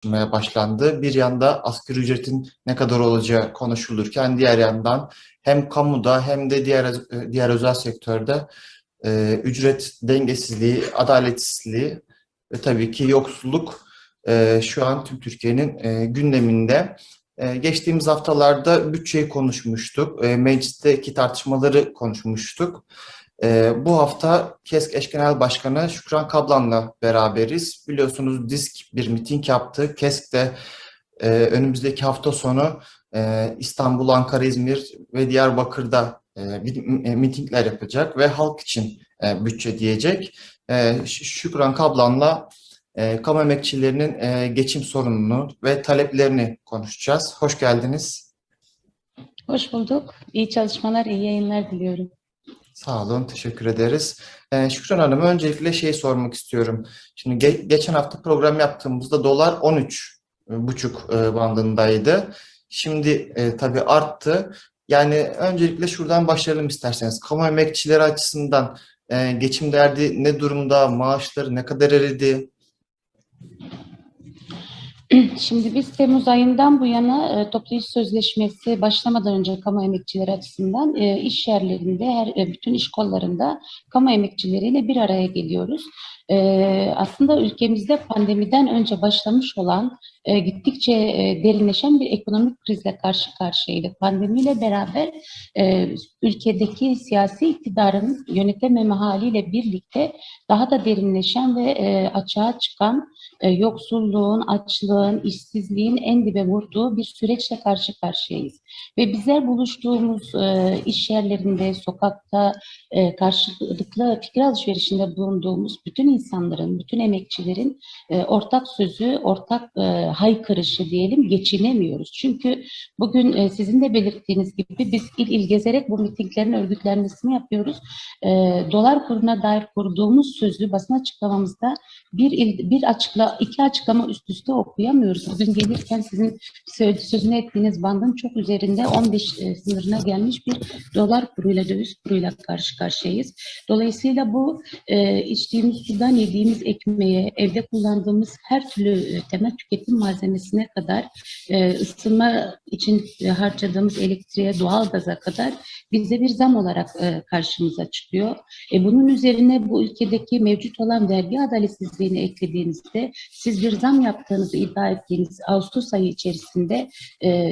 tartışmaya başlandı. Bir yanda asgari ücretin ne kadar olacağı konuşulurken diğer yandan hem kamuda hem de diğer diğer özel sektörde e, ücret dengesizliği, adaletsizliği ve tabii ki yoksulluk e, şu an tüm Türkiye'nin e, gündeminde. E, geçtiğimiz haftalarda bütçeyi konuşmuştuk, e, meclisteki tartışmaları konuşmuştuk. E, bu hafta KESK Eş Genel Başkanı Şükran Kablan'la beraberiz. Biliyorsunuz DİSK bir miting yaptı. KESK de e, önümüzdeki hafta sonu e, İstanbul, Ankara, İzmir ve Diyarbakır'da e, e, mitingler yapacak ve halk için e, bütçe diyecek. E, Şükran Kablan'la e, kamu emekçilerinin e, geçim sorununu ve taleplerini konuşacağız. Hoş geldiniz. Hoş bulduk. İyi çalışmalar, iyi yayınlar diliyorum. Sağ olun, teşekkür ederiz. Ee, Şükran Hanım, öncelikle şey sormak istiyorum. Şimdi ge geçen hafta program yaptığımızda dolar 13,5 e, bandındaydı. Şimdi e, tabii arttı. Yani öncelikle şuradan başlayalım isterseniz. Kamu emekçileri açısından e, geçim derdi ne durumda, maaşları ne kadar eridi? Şimdi biz Temmuz ayından bu yana e, toplu sözleşmesi başlamadan önce kamu emekçileri açısından e, iş yerlerinde, her e, bütün iş kollarında kamu emekçileriyle bir araya geliyoruz. E, aslında ülkemizde pandemiden önce başlamış olan e, gittikçe e, derinleşen bir ekonomik krizle karşı karşıyaydık. Pandemiyle beraber e, ülkedeki siyasi iktidarın yönetememe haliyle birlikte daha da derinleşen ve e, açığa çıkan e, yoksulluğun, açlığın, işsizliğin en dibe vurduğu bir süreçle karşı karşıyayız. Ve bizler buluştuğumuz e, iş yerlerinde, sokakta e, karşılıklı fikir alışverişinde bulunduğumuz bütün insanların, bütün emekçilerin e, ortak sözü, ortak e, haykırışı diyelim geçinemiyoruz. Çünkü bugün e, sizin de belirttiğiniz gibi biz il il gezerek bu mitinglerin örgütlenmesini yapıyoruz. E, dolar kuruna dair kurduğumuz sözü basın açıklamamızda bir il, bir açıkla iki açıklama üst üste okuyamıyoruz. Bugün gelirken sizin sözünü ettiğiniz bandın çok üzerinde 15 e, sınırına gelmiş bir dolar kuruyla, döviz kuruyla karşı karşıyayız. Dolayısıyla bu e, içtiğimiz sudan yediğimiz ekmeğe, evde kullandığımız her türlü e, temel tüketim malzemesine kadar e, ısınma için e, harcadığımız elektriğe, doğalgaza kadar bize bir zam olarak e, karşımıza çıkıyor. E, bunun üzerine bu ülkedeki mevcut olan vergi adaletsizliğini eklediğinizde siz bir zam yaptığınızı iddia ettiğiniz Ağustos ayı içerisinde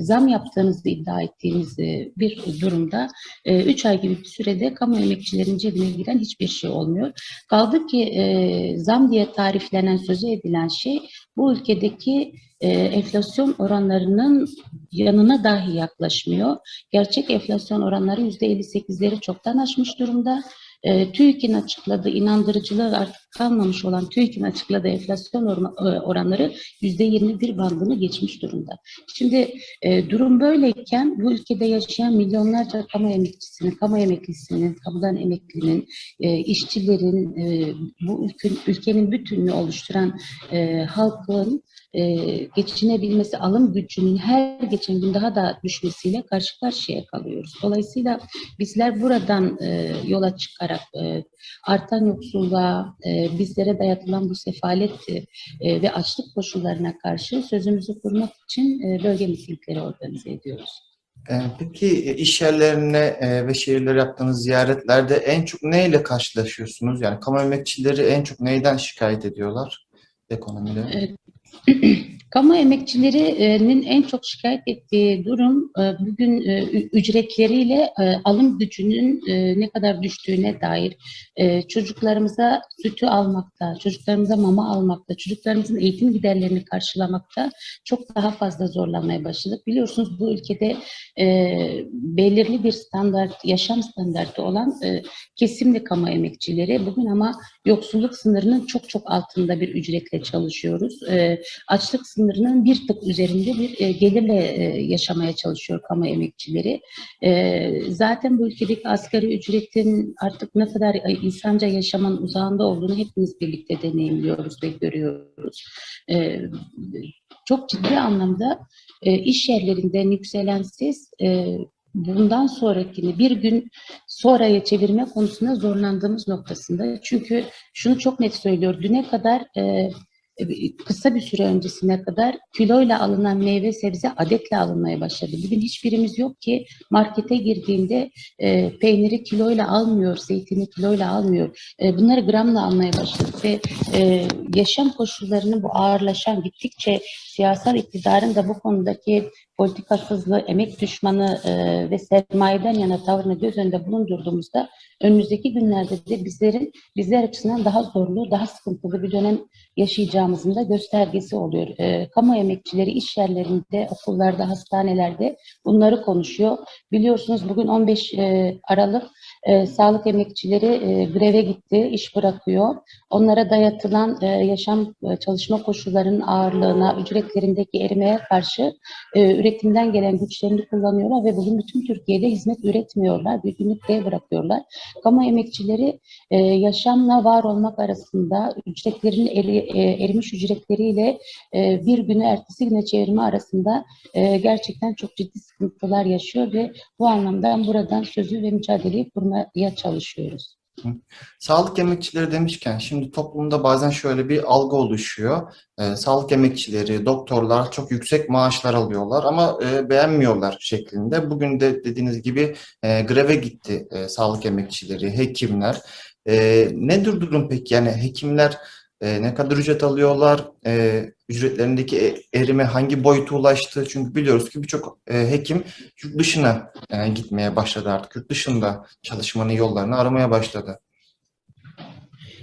zam yaptığınızı iddia ettiğiniz bir durumda 3 e, ay gibi bir sürede kamu emekçilerin cebine giren hiçbir şey olmuyor. Kaldı ki zam diye tariflenen, sözü edilen şey bu ülkedeki e, enflasyon oranlarının yanına dahi yaklaşmıyor. Gerçek enflasyon oranları %58'leri çoktan aşmış durumda. E, TÜİK'in açıkladığı inandırıcılığı artık kalmamış olan TÜİK'in açıkladığı enflasyon e, oranları %21 bandını geçmiş durumda. Şimdi e, durum böyleyken bu ülkede yaşayan milyonlarca kamu emekçisinin, kamu emeklisinin, kamudan emeklinin, e, işçilerin, e, bu ülkenin, ülkenin bütününü oluşturan e, halkın e, geçinebilmesi, alım gücünün her geçen gün daha da düşmesiyle karşı karşıya kalıyoruz. Dolayısıyla bizler buradan e, yola çıkarak e, artan yoksulluğa, e, bizlere dayatılan bu sefalet e, ve açlık koşullarına karşı sözümüzü kurmak için e, bölge mitingleri organize ediyoruz. E, peki iş yerlerine e, ve şehirlere yaptığınız ziyaretlerde en çok neyle karşılaşıyorsunuz? Yani kamu emekçileri en çok neyden şikayet ediyorlar ekonomide? Evet. Kamu emekçilerinin en çok şikayet ettiği durum e, bugün e, ücretleriyle e, alım gücünün ne kadar düştüğüne dair çocuklarımıza sütü almakta, çocuklarımıza mama almakta, çocuklarımızın eğitim giderlerini karşılamakta çok daha fazla zorlanmaya başladık. Biliyorsunuz bu ülkede belirli bir standart, yaşam standartı olan kesimli kamu emekçileri bugün ama yoksulluk sınırının çok çok altında bir ücretle çalışıyoruz. Açlık sınırının bir tık üzerinde bir e, gelirle e, yaşamaya çalışıyor kamu emekçileri. E, zaten bu ülkedeki asgari ücretin artık ne kadar insanca yaşamın uzağında olduğunu hepimiz birlikte deneyimliyoruz ve görüyoruz. Çok ciddi anlamda iş yerlerinden yükselen ses bundan sonrakini bir gün sonraya çevirme konusunda zorlandığımız noktasında. Çünkü şunu çok net söylüyor. Düne kadar e, kısa bir süre öncesine kadar kiloyla alınan meyve sebze adetle alınmaya başladı. Bugün hiçbirimiz yok ki markete girdiğinde e, peyniri kiloyla almıyor, zeytini kiloyla almıyor. E, bunları gramla almaya başladık ve e, yaşam koşullarının bu ağırlaşan gittikçe siyasal iktidarın da bu konudaki politikasızlığı, emek düşmanı e, ve sermayeden yana tavrını göz önünde bulundurduğumuzda önümüzdeki günlerde de bizlerin bizler açısından daha zorlu, daha sıkıntılı bir dönem yaşayacağımızın da göstergesi oluyor. E, kamu emekçileri iş yerlerinde, okullarda, hastanelerde bunları konuşuyor. Biliyorsunuz bugün 15 e, Aralık e, sağlık emekçileri e, greve gitti, iş bırakıyor. Onlara dayatılan e, yaşam e, çalışma koşullarının ağırlığına, ücretlerindeki erimeye karşı e, üretimden gelen güçlerini kullanıyorlar ve bugün bütün Türkiye'de hizmet üretmiyorlar, bir günlük dev bırakıyorlar. Kamu emekçileri e, yaşamla var olmak arasında ücretlerin eri, e, erimiş ücretleriyle e, bir günü ertesi güne çevirme arasında e, gerçekten çok ciddi sıkıntılar yaşıyor ve bu anlamda buradan sözü ve mücadeleyi kurmaya çalışıyoruz. Sağlık emekçileri demişken şimdi toplumda bazen şöyle bir algı oluşuyor. Ee, sağlık emekçileri, doktorlar çok yüksek maaşlar alıyorlar ama e, beğenmiyorlar şeklinde. Bugün de dediğiniz gibi e, greve gitti e, sağlık emekçileri, hekimler. E, nedir durum peki? Yani hekimler e, ne kadar ücret alıyorlar? E, ücretlerindeki e- erime hangi boyuta ulaştı? Çünkü biliyoruz ki birçok e, hekim yurt dışına e, gitmeye başladı artık. Yurt dışında çalışmanın yollarını aramaya başladı.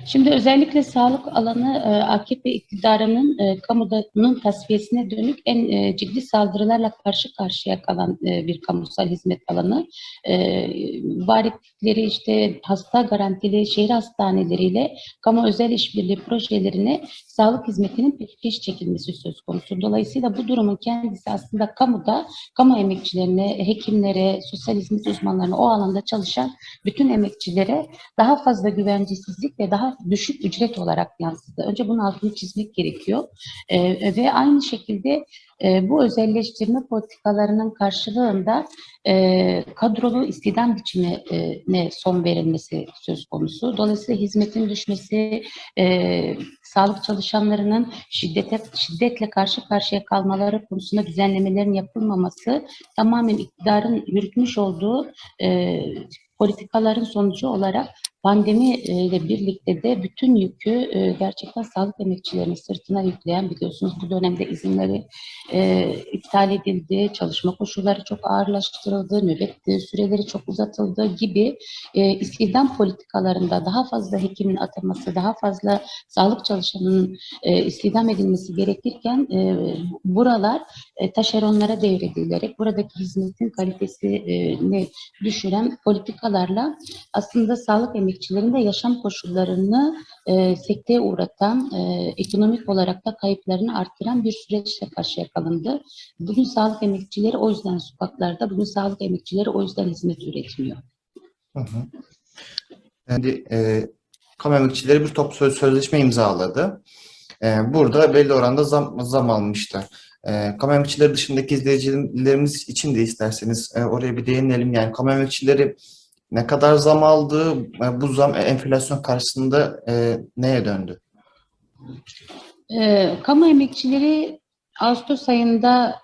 Şimdi özellikle sağlık alanı e, AKP iktidarının e, kamunun tasfiyesine dönük en e, ciddi saldırılarla karşı karşıya kalan e, bir kamusal hizmet alanı. E, işte hasta garantili şehir hastaneleriyle kamu özel işbirliği projelerine sağlık hizmetinin peş çekilmesi söz konusu. Dolayısıyla bu durumun kendisi aslında kamuda kamu emekçilerine, hekimlere, sosyal hizmet uzmanlarına o alanda çalışan bütün emekçilere daha fazla güvencesizlik ve daha düşük ücret olarak yansıdı. Önce bunun altını çizmek gerekiyor. Ee, ve aynı şekilde e, bu özelleştirme politikalarının karşılığında e, kadrolu istihdam biçimine son verilmesi söz konusu. Dolayısıyla hizmetin düşmesi, e, sağlık çalışanlarının şiddete şiddetle karşı karşıya kalmaları konusunda düzenlemelerin yapılmaması tamamen iktidarın yürütmüş olduğu e, politikaların sonucu olarak pandemi e, ile birlikte de bütün yükü e, gerçekten sağlık emekçilerinin sırtına yükleyen biliyorsunuz bu dönemde izinleri e, iptal edildi, çalışma koşulları çok ağırlaştırıldı, nöbet süreleri çok uzatıldı gibi istihdam politikalarında daha fazla hekimin ataması, daha fazla sağlık çalışanının istihdam edilmesi gerekirken buralar taşeronlara devredilerek buradaki hizmetin kalitesini düşüren politikalarla aslında sağlık emekçilerin de yaşam koşullarını e, sekteye uğratan, e, ekonomik olarak da kayıplarını arttıran bir süreçle karşıya kalındı. Bugün sağlık emekçileri o yüzden sokaklarda, bugün sağlık emekçileri o yüzden hizmet üretmiyor. Hı hı. Yani e, kamu emekçileri bir söz- sözleşme imzaladı. E, burada belli oranda zam, zam almışlar. E, kamu emekçileri dışındaki izleyicilerimiz için de isterseniz e, oraya bir değinelim. Yani kamu emekçileri ne kadar zam aldı? E, bu zam e, enflasyon karşısında e, neye döndü? E, kamu emekçileri Ağustos ayında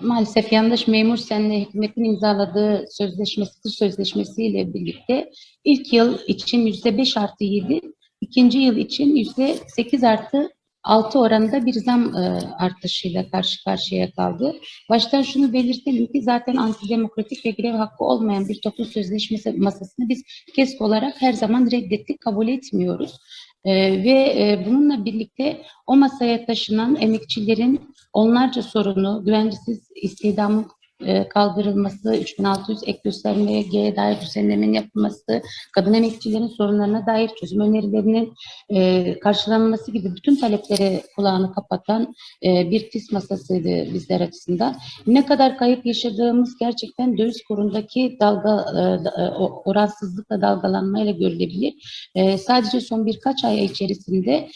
maalesef yandaş memur senle hükümetin imzaladığı sözleşmesi, sözleşmesiyle birlikte ilk yıl için yüzde beş artı yedi, ikinci yıl için yüzde sekiz artı 6 oranında bir zam e, artışıyla karşı karşıya kaldı. Baştan şunu belirtelim ki zaten antidemokratik ve grev hakkı olmayan bir toplu sözleşmesi masasını biz KESK olarak her zaman reddettik, kabul etmiyoruz. E, ve e, bununla birlikte o masaya taşınan emekçilerin onlarca sorunu, güvencesiz istihdamın e, kaldırılması, 3600 ek göstermeye dair düzenlemenin yapılması, kadın emekçilerin sorunlarına dair çözüm önerilerinin e, karşılanması gibi bütün taleplere kulağını kapatan e, bir TİS masasıydı bizler açısından. Ne kadar kayıp yaşadığımız gerçekten döviz kurundaki dalga oransızlıkla dalgalanmayla görülebilir. Sadece son birkaç ay içerisinde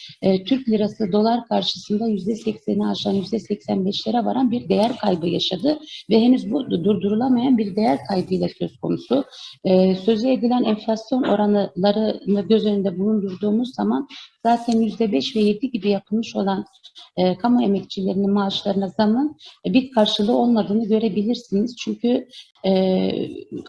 Türk lirası dolar karşısında %80'i aşan %85'lere varan bir değer kaybı yaşadı ve henüz henüz bu durdurulamayan bir değer kaybıyla söz konusu. E, sözü edilen enflasyon oranlarını göz önünde bulundurduğumuz zaman zaten yüzde beş ve yedi gibi yapılmış olan e, kamu emekçilerinin maaşlarına zamın e, bir karşılığı olmadığını görebilirsiniz. Çünkü e,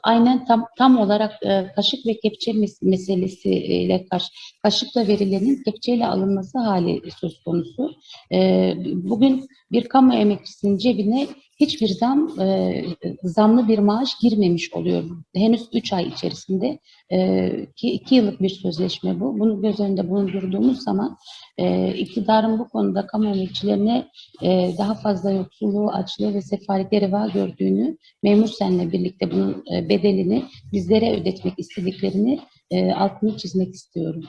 aynen tam tam olarak e, kaşık ve kepçe mes- meselesiyle kaş, kaşıkla verilenin kepçeyle alınması hali söz konusu. E, bugün bir kamu emekçisinin cebine hiçbir zam, e, zamlı bir maaş girmemiş oluyor. Henüz 3 ay içerisinde e, ki 2 yıllık bir sözleşme bu. Bunu göz önünde bulundurduğumuz zaman e, iktidarın bu konuda kamu emekçilerine e, daha fazla yoksulluğu, açlığı ve sefaleti reva gördüğünü, memur senle birlikte bunun e, bedelini bizlere ödetmek istediklerini e, altını çizmek istiyorum.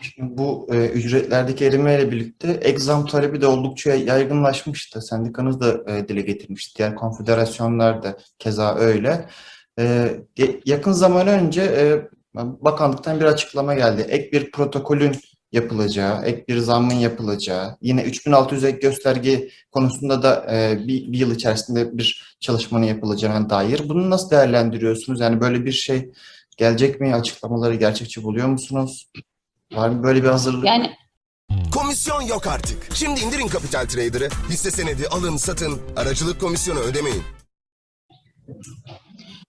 Şimdi bu e, ücretlerdeki erimeyle birlikte ek zam talebi de oldukça yaygınlaşmıştı. Sendikanız da e, dile getirmişti. Diğer konfederasyonlar da keza öyle. E, yakın zaman önce e, bakanlıktan bir açıklama geldi. Ek bir protokolün yapılacağı, ek bir zammın yapılacağı, yine 3600 ek gösterge konusunda da e, bir, bir yıl içerisinde bir çalışmanın yapılacağına dair. Bunu nasıl değerlendiriyorsunuz? Yani böyle bir şey gelecek mi? Açıklamaları gerçekçi buluyor musunuz? Var mı böyle bir hazırlık? Yani Komisyon yok artık. Şimdi indirin Capital Trader'ı. Hisse senedi alın satın. Aracılık komisyonu ödemeyin.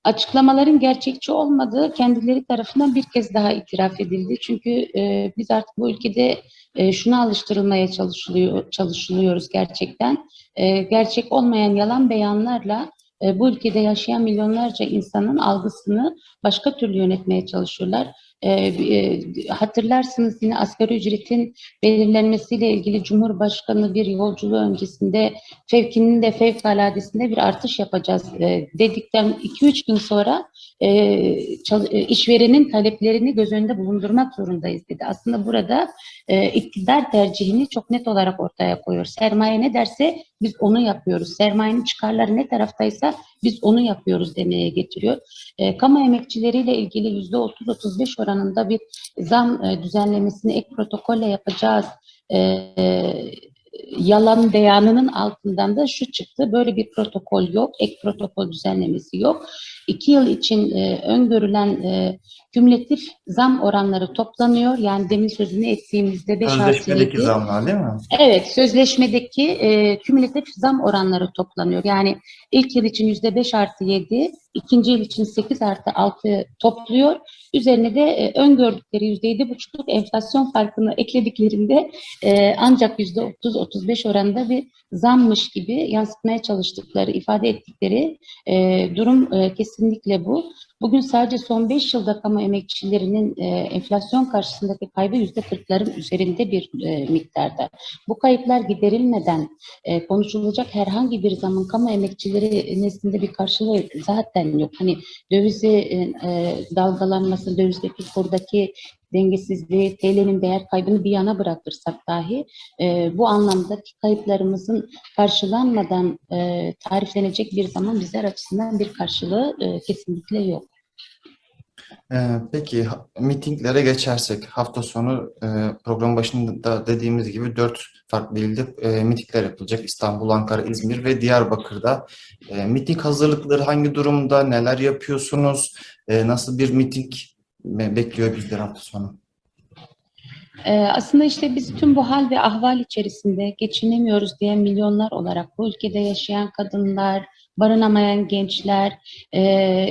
açıklamaların gerçekçi olmadığı kendileri tarafından bir kez daha itiraf edildi. Çünkü e, biz artık bu ülkede e, şuna alıştırılmaya çalışılıyor, çalışılıyoruz gerçekten. E, gerçek olmayan yalan beyanlarla e, bu ülkede yaşayan milyonlarca insanın algısını başka türlü yönetmeye çalışıyorlar. E, e, hatırlarsınız yine asgari ücretin belirlenmesiyle ilgili Cumhurbaşkanı bir yolculuğu öncesinde fevkinin de fevkaladesinde bir artış yapacağız e, dedikten 2-3 gün sonra e, işverenin taleplerini göz önünde bulundurmak zorundayız dedi. Aslında burada iktidar tercihini çok net olarak ortaya koyuyor. Sermaye ne derse biz onu yapıyoruz. Sermayenin çıkarları ne taraftaysa biz onu yapıyoruz demeye getiriyor. Kamu emekçileriyle ilgili %30-35 oranında bir zam e, düzenlemesini ek protokolle yapacağız. E, yalan beyanının altından da şu çıktı. Böyle bir protokol yok. Ek protokol düzenlemesi yok. İki yıl için e, öngörülen e, kümülatif zam oranları toplanıyor. Yani demin sözünü ettiğimizde 5 artı Sözleşmedeki 7. zamlar değil mi? Evet, sözleşmedeki e, kümülatif zam oranları toplanıyor. Yani ilk yıl için yüzde beş artı yedi, ikinci yıl için sekiz artı altı topluyor. Üzerine de e, öngördükleri yüzde yedi buçukluk enflasyon farkını eklediklerinde e, ancak yüzde otuz, otuz beş oranında bir zammış gibi yansıtmaya çalıştıkları, ifade ettikleri e, durum e, kesinlikle bu. Bugün sadece son 5 yılda kamu emekçilerinin e, enflasyon karşısındaki kaybı yüzde kırkların üzerinde bir e, miktarda. Bu kayıplar giderilmeden e, konuşulacak herhangi bir zaman kamu emekçileri nezdinde bir karşılığı zaten yok. Hani dövizi e, e, dalgalanması, dövizdeki kurdaki dengesizliği, TL'nin değer kaybını bir yana bırakırsak dahi e, bu anlamdaki kayıplarımızın karşılanmadan e, tariflenecek bir zaman bizler açısından bir karşılığı e, kesinlikle yok. Ee, peki mitinglere geçersek hafta sonu e, program başında dediğimiz gibi dört farklı ilde e, mitingler yapılacak. İstanbul, Ankara, İzmir ve Diyarbakır'da. E, miting hazırlıkları hangi durumda? Neler yapıyorsunuz? E, nasıl bir miting bekliyor bizleri hafta sonu? Ee, aslında işte biz tüm bu hal ve ahval içerisinde geçinemiyoruz diyen milyonlar olarak bu ülkede yaşayan kadınlar, barınamayan gençler, e,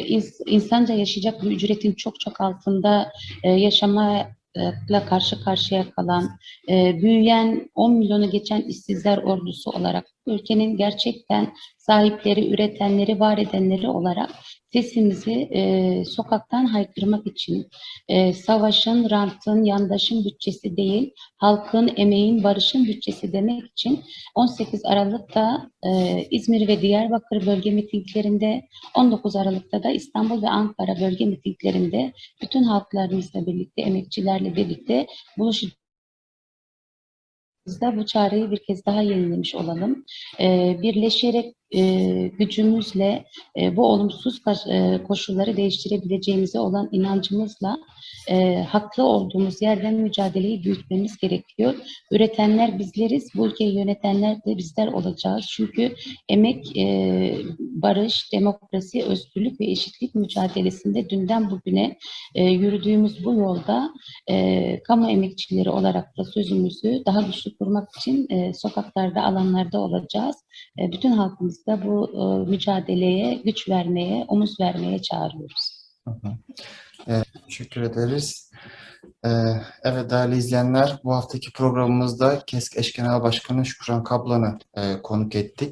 ins- insanca yaşayacak bir ücretin çok çok altında e, yaşamayla karşı karşıya kalan, e, büyüyen 10 milyonu geçen işsizler ordusu olarak ülkenin gerçekten sahipleri, üretenleri, var edenleri olarak sesimizi e, sokaktan haykırmak için e, savaşın, rantın, yandaşın bütçesi değil, halkın, emeğin, barışın bütçesi demek için 18 Aralık'ta e, İzmir ve Diyarbakır bölge mitinglerinde, 19 Aralık'ta da İstanbul ve Ankara bölge mitinglerinde bütün halklarımızla birlikte, emekçilerle birlikte buluşacağız. De bu çağrıyı bir kez daha yenilemiş olalım. Ee, birleşerek e, gücümüzle e, bu olumsuz e, koşulları değiştirebileceğimize olan inancımızla e, haklı olduğumuz yerden mücadeleyi büyütmemiz gerekiyor. Üretenler bizleriz, bu ülkeyi yönetenler de bizler olacağız. Çünkü emek, e, barış, demokrasi, özgürlük ve eşitlik mücadelesinde dünden bugüne e, yürüdüğümüz bu yolda e, kamu emekçileri olarak da sözümüzü daha güçlü kurmak için e, sokaklarda, alanlarda olacağız. E, bütün da bu e, mücadeleye güç vermeye, omuz vermeye çağırıyoruz. Evet, teşekkür ederiz. Ee, evet değerli izleyenler, bu haftaki programımızda KESK Eş Genel Başkanı Şükran Kaplan'ı e, konuk ettik.